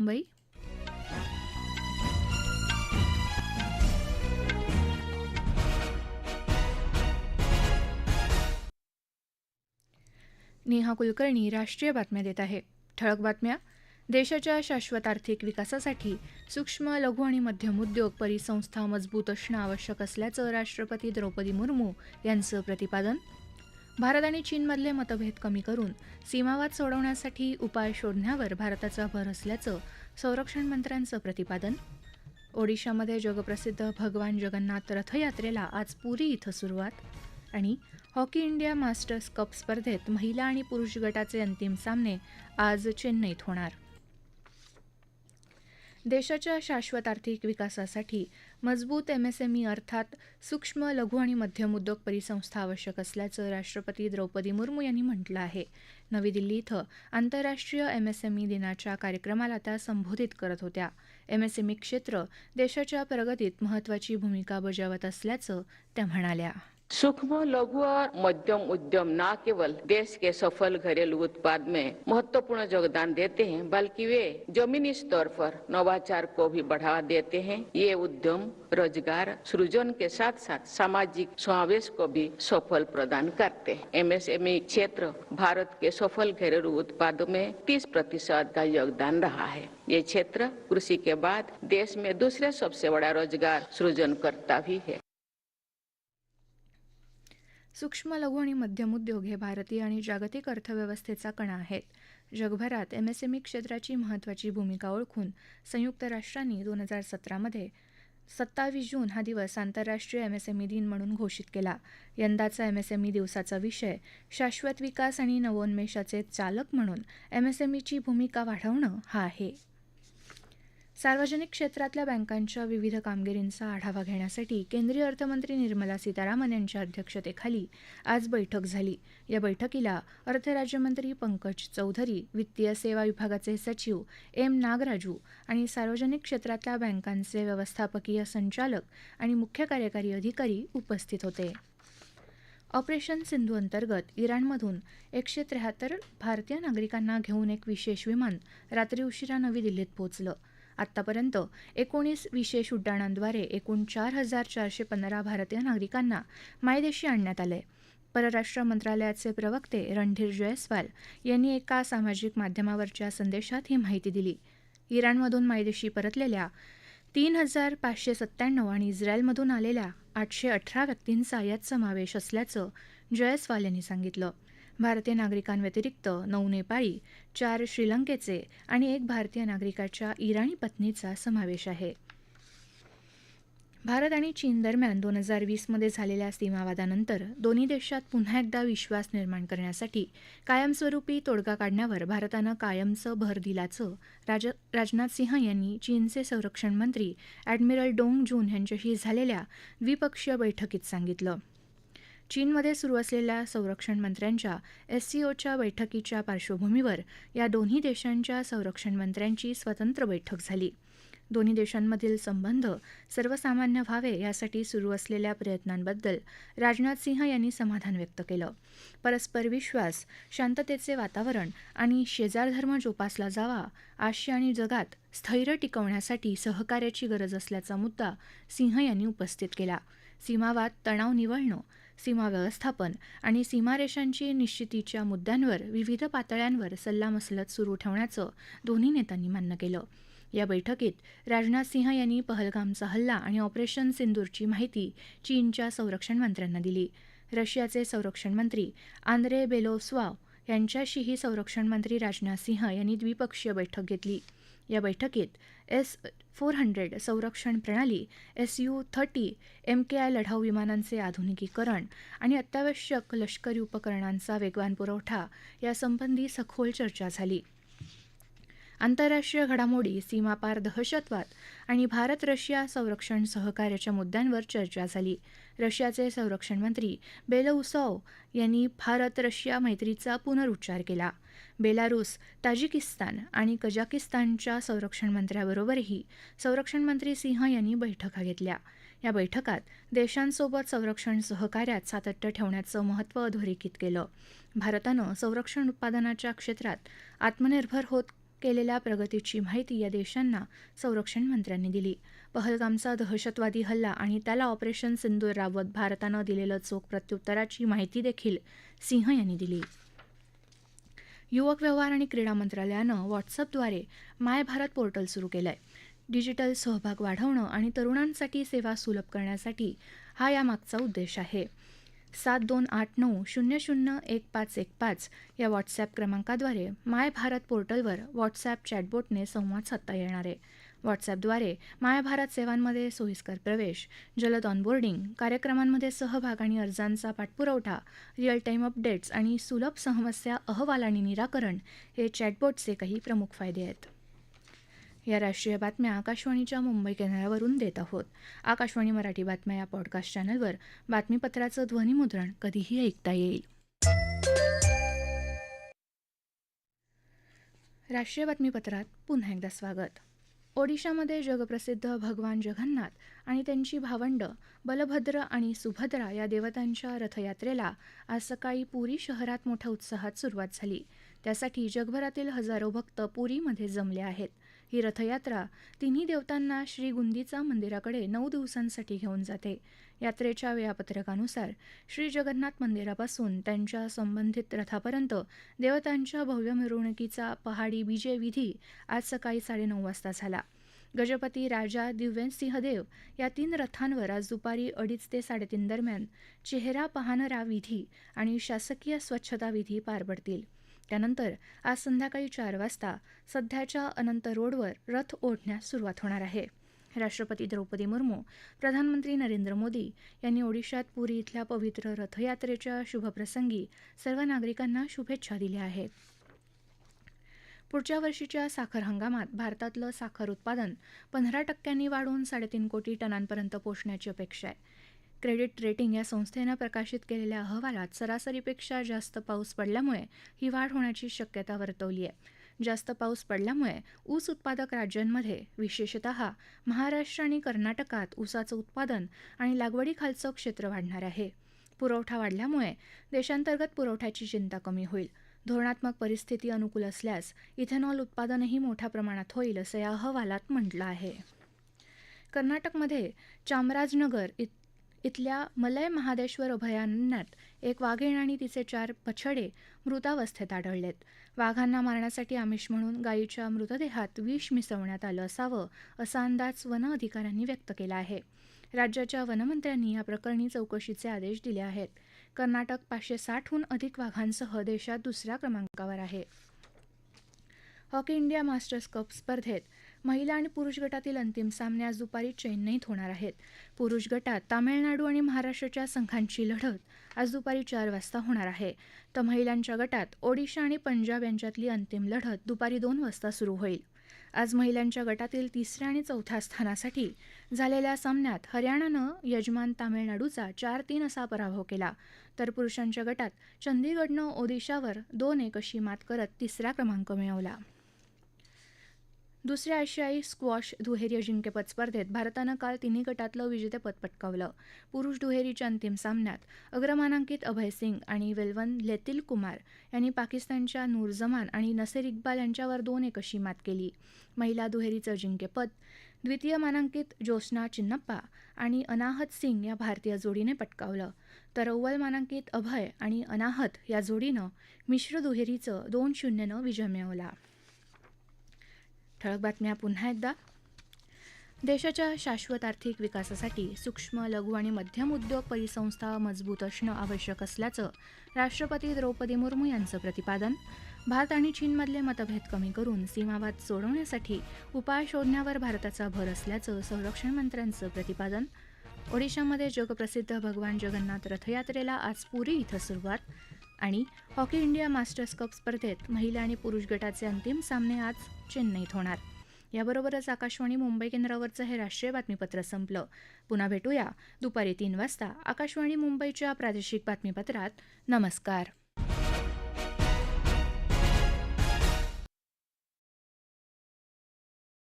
मुंबई नेहा कुलकर्णी राष्ट्रीय बातम्या देत आहे. ठळक बातम्या. देशाच्या शाश्वत आर्थिक विकासासाठी सूक्ष्म लघु आणि मध्यम उद्योग परिसंस्था मजबूत असणं आवश्यक असल्याचं राष्ट्रपती द्रौपदी मुर्मू यांचं प्रतिपादन भारत आणि चीनमधले मतभेद कमी करून सीमावाद सोडवण्यासाठी उपाय शोधण्यावर भारताचा भर असल्याचं संरक्षण मंत्र्यांचं प्रतिपादन. ओडिशामध्ये जगप्रसिद्ध भगवान जगन्नाथ रथयात्रेला आज पुरी इथं सुरुवात. आणि हॉकी इंडिया मास्टर्स कप स्पर्धेत महिला आणि पुरुष गटाचे अंतिम सामने आज चेन्नईत होणार. देशाच्या शाश्वत आर्थिक विकासासाठी मजबूत एमएसएमई अर्थात सूक्ष्म लघु आणि मध्यम उद्योग परिसंस्था आवश्यक असल्याचं राष्ट्रपती द्रौपदी मुर्मू यांनी म्हटलं आहे. नवी दिल्ली इथं आंतरराष्ट्रीय एमएसएमई दिनाच्या कार्यक्रमाला त्या संबोधित करत होत्या. एमएसएमई क्षेत्र देशाच्या प्रगतीत महत्त्वाची भूमिका बजावत असल्याचं त्या म्हणाल्या. सूक्ष्म, लघु और मध्यम उद्यम न केवल देश के सफल घरेलू उत्पाद में महत्वपूर्ण योगदान देते हैं, बल्कि वे जमीनी स्तर पर नवाचार को भी बढ़ावा देते हैं। ये उद्यम, रोज़गार, सृजन के साथ साथ सामाजिक समावेश को भी सफल प्रदान करते हैं। एमएसएमई क्षेत्र भारत के सफल घरेलू उत्पादों में 30 प्रतिशत का योगदान रहा है। ये क्षेत्र कृषि के बाद देश में दूसरे सबसे बड़ा रोज़गार सृजन करता भी है। सूक्ष्म लघु आणि मध्यम उद्योग हे भारतीय आणि जागतिक अर्थव्यवस्थेचा कणा आहेत. जगभरात एमएसएमई क्षेत्राची महत्त्वाची भूमिका ओळखून संयुक्त राष्ट्रांनी दोन हजार सतरामध्ये सत्तावीस जून हा दिवस आंतरराष्ट्रीय एमएसएमई दिन म्हणून घोषित केला. यंदाचा एमएसएमई दिवसाचा विषय शाश्वत विकास आणि नवोन्मेषाचे चालक म्हणून एमएसएमईची भूमिका वाढवणं हा आहे. सार्वजनिक क्षेत्रातल्या बँकांच्या विविध कामगिरींचा आढावा घेण्यासाठी केंद्रीय अर्थमंत्री निर्मला सीतारामन यांच्या अध्यक्षतेखाली आज बैठक झाली. या बैठकीला अर्थराज्यमंत्री पंकज चौधरी वित्तीय सेवा विभागाचे सचिव एम नागराजू आणि सार्वजनिक क्षेत्रातल्या बँकांचे व्यवस्थापकीय संचालक आणि मुख्य कार्यकारी अधिकारी उपस्थित होते. ऑपरेशन सिंधू अंतर्गत इराणमधून एकशे त्र्याहत्तर भारतीय नागरिकांना घेऊन एक विशेष विमान रात्री उशिरा नवी दिल्लीत पोहोचलं. आत्तापर्यंत एकोणीस विशेष उड्डाणांद्वारे एकूण चार हजार चारशे पंधरा भारतीय नागरिकांना मायदेशी आणण्यात आले. परराष्ट्र मंत्रालयाचे प्रवक्ते रणधीर जयस्वाल यांनी एका सामाजिक माध्यमावरच्या संदेशात ही माहिती दिली. इराणमधून मायदेशी परतलेल्या तीन हजार पाचशे सत्त्याण्णव आणि इस्रायलमधून आलेल्या आठशे अठरा व्यक्तींचा यात समावेश असल्याचं जयस्वाल यांनी सांगितलं. भारतीय नागरिकांव्यतिरिक्त नऊ नेपाळी चार श्रीलंकेचे आणि एक भारतीय नागरिकाच्या इराणी पत्नीचा समावेश आहे. भारत आणि चीन दरम्यान दोन हजार वीसमध्ये झालेल्या सीमावादानंतर दोन्ही देशात पुन्हा एकदा विश्वास निर्माण करण्यासाठी कायमस्वरूपी तोडगा काढण्यावर भारतानं कायमचं भर दिल्याचं राज राजनाथ सिंह यांनी चीनचे संरक्षण मंत्री ॲडमिरल डोंग जून यांच्याशी झालेल्या द्विपक्षीय बैठकीत सांगितलं. चीनमध्ये सुरू असलेल्या संरक्षण मंत्र्यांच्या एससीओच्या बैठकीच्या पार्श्वभूमीवर या दोन्ही देशांच्या संरक्षण मंत्र्यांची स्वतंत्र बैठक झाली. दोन्ही देशांमधील संबंध सर्वसामान्य व्हावे यासाठी सुरू असलेल्या प्रयत्नांबद्दल राजनाथ सिंह यांनी समाधान व्यक्त केलं. परस्पर विश्वास शांततेचे वातावरण आणि शेजारधर्म जोपासला जावा आशिया आणि जगात स्थैर्य टिकवण्यासाठी सहकार्याची गरज असल्याचा मुद्दा सिंह यांनी उपस्थित केला. सीमावाद तणाव निवळणं सीमा व्यवस्थापन आणि सीमारेषांची निश्चितीच्या मुद्द्यांवर विविध पातळ्यांवर सल्लामसलत सुरू ठेवण्याचं दोन्ही नेत्यांनी मान्य केलं. या बैठकीत राजनाथ सिंह यांनी पहलगामचा हल्ला आणि ऑपरेशन सिंदूरची माहिती चीनच्या संरक्षण मंत्र्यांना दिली. रशियाचे संरक्षण मंत्री आंद्रे बेलोस्वाव यांच्याशीही संरक्षण मंत्री राजनाथ सिंह यांनी द्विपक्षीय बैठक घेतली. या बैठकीत एस फोर हंड्रेड संरक्षण प्रणाली S U thirty M K I लढाऊ विमानांचे आधुनिकीकरण आणि अत्यावश्यक लष्करी उपकरणांचा वेगवान पुरवठा यासंबंधी सखोल चर्चा झाली. आंतरराष्ट्रीय घडामोडी सीमापार दहशतवाद आणि भारत रशिया संरक्षण सहकार्याच्या मुद्द्यांवर चर्चा झाली. रशियाचे संरक्षण मंत्री बेलउसॉव यांनी भारत रशिया मैत्रीचा पुनरुच्चार केला. बेलारूस ताजिकिस्तान आणि कझाकिस्तानच्या संरक्षण मंत्र्याबरोबरही संरक्षण मंत्री सिंह यांनी बैठका घेतल्या. या बैठकात देशांसोबत संरक्षण सहकार्यात सातत्य ठेवण्याचं महत्त्व अधोरेखित केलं. भारतानं संरक्षण उत्पादनाच्या क्षेत्रात आत्मनिर्भर होत केलेल्या प्रगतीची माहिती या देशांना संरक्षण मंत्र्यांनी दिली. पहलगामचा दहशतवादी हल्ला आणि त्याला ऑपरेशन सिंदूर राबवत भारतानं दिलेलं चोख प्रत्युत्तराची माहिती देखील सिंह यांनी दिली. युवक व्यवहार आणि क्रीडा मंत्रालयानं व्हॉट्सअपद्वारे माय भारत पोर्टल सुरू केलं आहे डिजिटल सहभाग वाढवणं आणि तरुणांसाठी सेवा सुलभ करण्यासाठी हा यामागचा उद्देश आहे. सात दोन आठ नऊ शून्य शून्य एक पाच एक पाच या व्हॉट्सॲप क्रमांकाद्वारे माय भारत पोर्टलवर व्हॉट्सॲप चॅटबोटने संवाद साधता येणार आहे. व्हॉट्सॲपद्वारे माय भारत सेवांमध्ये सोयीस्कर प्रवेश जलद ऑनबोर्डिंग कार्यक्रमांमध्ये सहभाग आणि अर्जांचा पाठपुरवठा रिअल टाईम अपडेट्स आणि सुलभ समस्या अहवाल आणि निराकरण हे चॅटबोटचे काही प्रमुख फायदे आहेत. या राष्ट्रीय बातम्या आकाशवाणीच्या मुंबई केंद्रावरून देत आहोत. आकाशवाणी मराठी बातम्या या पॉडकास्ट चॅनलवर बातमीपत्राचं ध्वनिमुद्रण कधीही ऐकता येईल. राष्ट्रीय बातमीपत्रात पुन्हा एकदा स्वागत. ओडिशामध्ये जगप्रसिद्ध भगवान जगन्नाथ आणि त्यांची भावंड बलभद्र आणि सुभद्रा या देवतांच्या रथयात्रेला आज सकाळी पुरी शहरात मोठ्या उत्साहात सुरुवात झाली. त्यासाठी जगभरातील हजारो भक्त पुरीमध्ये जमले आहेत. ही रथयात्रा तिन्ही देवतांना श्रीगुंदीचा मंदिराकडे नऊ दिवसांसाठी घेऊन जाते. यात्रेच्या वेळापत्रकानुसार श्री जगन्नाथ मंदिरापासून त्यांच्या संबंधित रथापर्यंत देवतांच्या भव्य मिरवणुकीचा पहाडी विजय विधी आज सकाळी साडेनऊ वाजता झाला. गजपती राजा दिव्यसिंहदेव या तीन रथांवर आज दुपारी अडीच ते साडेतीन दरम्यान चेहरा पाहणारा विधी आणि शासकीय स्वच्छता विधी पार पडतील. त्यानंतर आज संध्याकाळी चार वाजता सध्याच्या अनंत रोडवर रथ ओढण्यास सुरुवात होणार आहे. राष्ट्रपती द्रौपदी मुर्मू प्रधानमंत्री नरेंद्र मोदी यांनी ओडिशात पुरी इथल्या पवित्र रथयात्रेच्या शुभप्रसंगी सर्व नागरिकांना शुभेच्छा दिल्या आहेत. पुढच्या वर्षीच्या साखर हंगामात भारतातलं साखर उत्पादन पंधरा टक्क्यांनी वाढून साडेतीन कोटी टनांपर्यंत पोहोचण्याची अपेक्षा आहे. क्रेडिट रेटिंग या संस्थेनं प्रकाशित केलेल्या अहवालात सरासरीपेक्षा जास्त पाऊस पडल्यामुळे ही वाढ होण्याची शक्यता वर्तवली आहे. जास्त पाऊस पडल्यामुळे ऊस उत्पादक राज्यांमध्ये विशेषतः महाराष्ट्र आणि कर्नाटकात ऊसाचं उत्पादन आणि लागवडीखालचं क्षेत्र वाढणार आहे. पुरवठा वाढल्यामुळे देशांतर्गत पुरवठ्याची चिंता कमी होईल. धोरणात्मक परिस्थिती अनुकूल असल्यास इथेनॉल उत्पादनही मोठ्या प्रमाणात होईल असं या अहवालात म्हटलं आहे. कर्नाटकमध्ये चामराजनगर इत इथल्या मलय महादेश्वर अभयारण्यात एक वाघीण आणि तिचे चार पछडे मृतावस्थेत आढळलेत. वाघांना मारण्यासाठी आमिष म्हणून गायीच्या मृतदेहात विष मिसळण्यात आलं असावं असा अंदाज वन अधिकाऱ्यांनी व्यक्त केला आहे. राज्याच्या वनमंत्र्यांनी या प्रकरणी चौकशीचे आदेश दिले आहेत. कर्नाटक पाचशे साठहून अधिक वाघांसह देशात दुसऱ्या क्रमांकावर आहे. हॉकी इंडिया मास्टर्स कप स्पर्धेत महिला आणि पुरुष गटातील अंतिम सामने आज दुपारी चेन्नईत होणार आहेत. पुरुष गटात तामिळनाडू आणि महाराष्ट्राच्या संघांची लढत आज दुपारी चार वाजता होणार आहे. तर महिलांच्या गटात ओडिशा आणि पंजाब यांच्यातली अंतिम लढत दुपारी दोन वाजता सुरू होईल. आज महिलांच्या गटातील तिसऱ्या आणि चौथ्या स्थानासाठी झालेल्या सामन्यात हरियाणानं यजमान तामिळनाडूचा चार तीन असा पराभव केला. तर पुरुषांच्या गटात चंदीगडनं ओदिशावर दोन एक अशी मात करत तिसरा क्रमांक मिळवला. दुसऱ्या आशियाई स्क्वॉश दुहेरी अजिंक्यपद स्पर्धेत भारतानं काल तिन्ही गटातलं विजेतेपद पटकावलं. पुरुष दुहेरीच्या अंतिम सामन्यात अग्रमानांकित अभय सिंग आणि वेलवन लेतिल कुमार यांनी पाकिस्तानच्या नूर जमान आणि नसेर इक्बाल यांच्यावर दोन एक अशी मात केली. महिला दुहेरीचं अजिंक्यपद द्वितीय मानांकित ज्योत्स्ना चिन्नप्पा आणि अनाहत सिंग या भारतीय जोडीने पटकावलं. तर अव्वल मानांकित अभय आणि अनाहत या जोडीनं मिश्र दुहेरीचं दोन शून्यनं विजय मिळवला. ठळक बातम्या पुन्हा एकदा. देशाच्या शाश्वत आर्थिक विकासासाठी सूक्ष्म लघु आणि मध्यम उद्योग परिसंस्था मजबूत असणं आवश्यक असल्याचं राष्ट्रपती द्रौपदी मुर्मू यांचं प्रतिपादन. भारत आणि चीनमधले मतभेद कमी करून सीमावाद सोडवण्यासाठी उपाय शोधण्यावर भारताचा भर असल्याचं संरक्षण मंत्र्यांचं प्रतिपादन. ओडिशामध्ये जगप्रसिद्ध भगवान जगन्नाथ रथयात्रेला आज पुरी इथं सुरुवात. आणि हॉकी इंडिया मास्टर्स कप स्पर्धेत महिला आणि पुरुष गटाचे अंतिम सामने आज चेन्नईत होणार. याबरोबरच आकाशवाणी मुंबई केंद्रावरचं हे राष्ट्रीय बातमीपत्र संपलं. पुन्हा भेटूया दुपारी तीन वाजता आकाशवाणी मुंबईच्या प्रादेशिक बातमीपत्रात. नमस्कार.